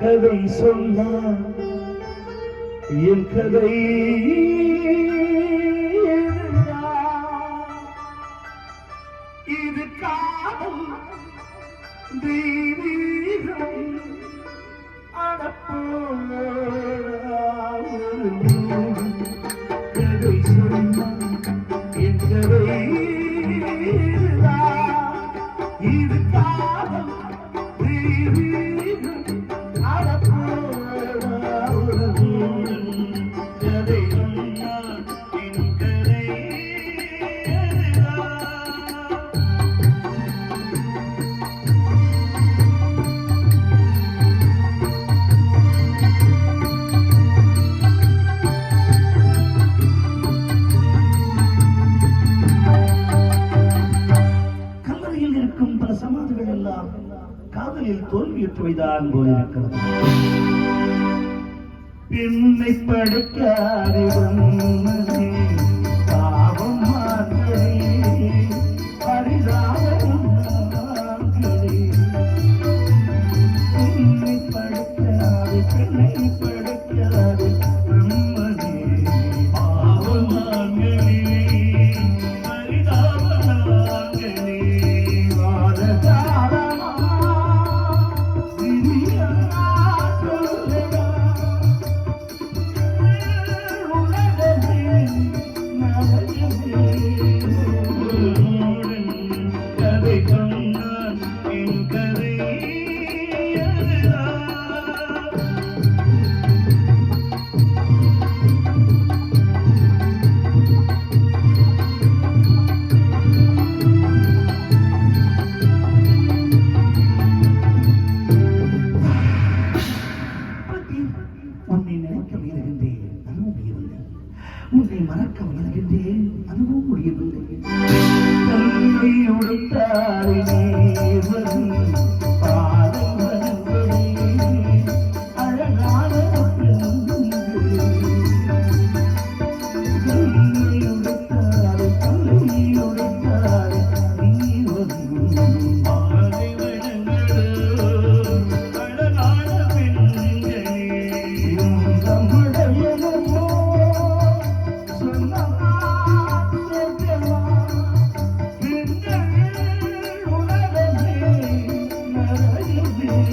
கதை சொன்னான் என் கதை இது காதல் தெய்வீகம் அடப்போ கதை சொன்னான் என் கதை பெண்கள் எல்லாம் காதலில் தோல்வியுற்று வைதான் போலிருக்கிறது. பெண்ணை படைக்காதே ತನ್ನಿ ಮರಕ್ಕ ಒಳಗಿದ್ದೆ ನನಗೂ ಕುಡಿಯ ಬಂದೆ.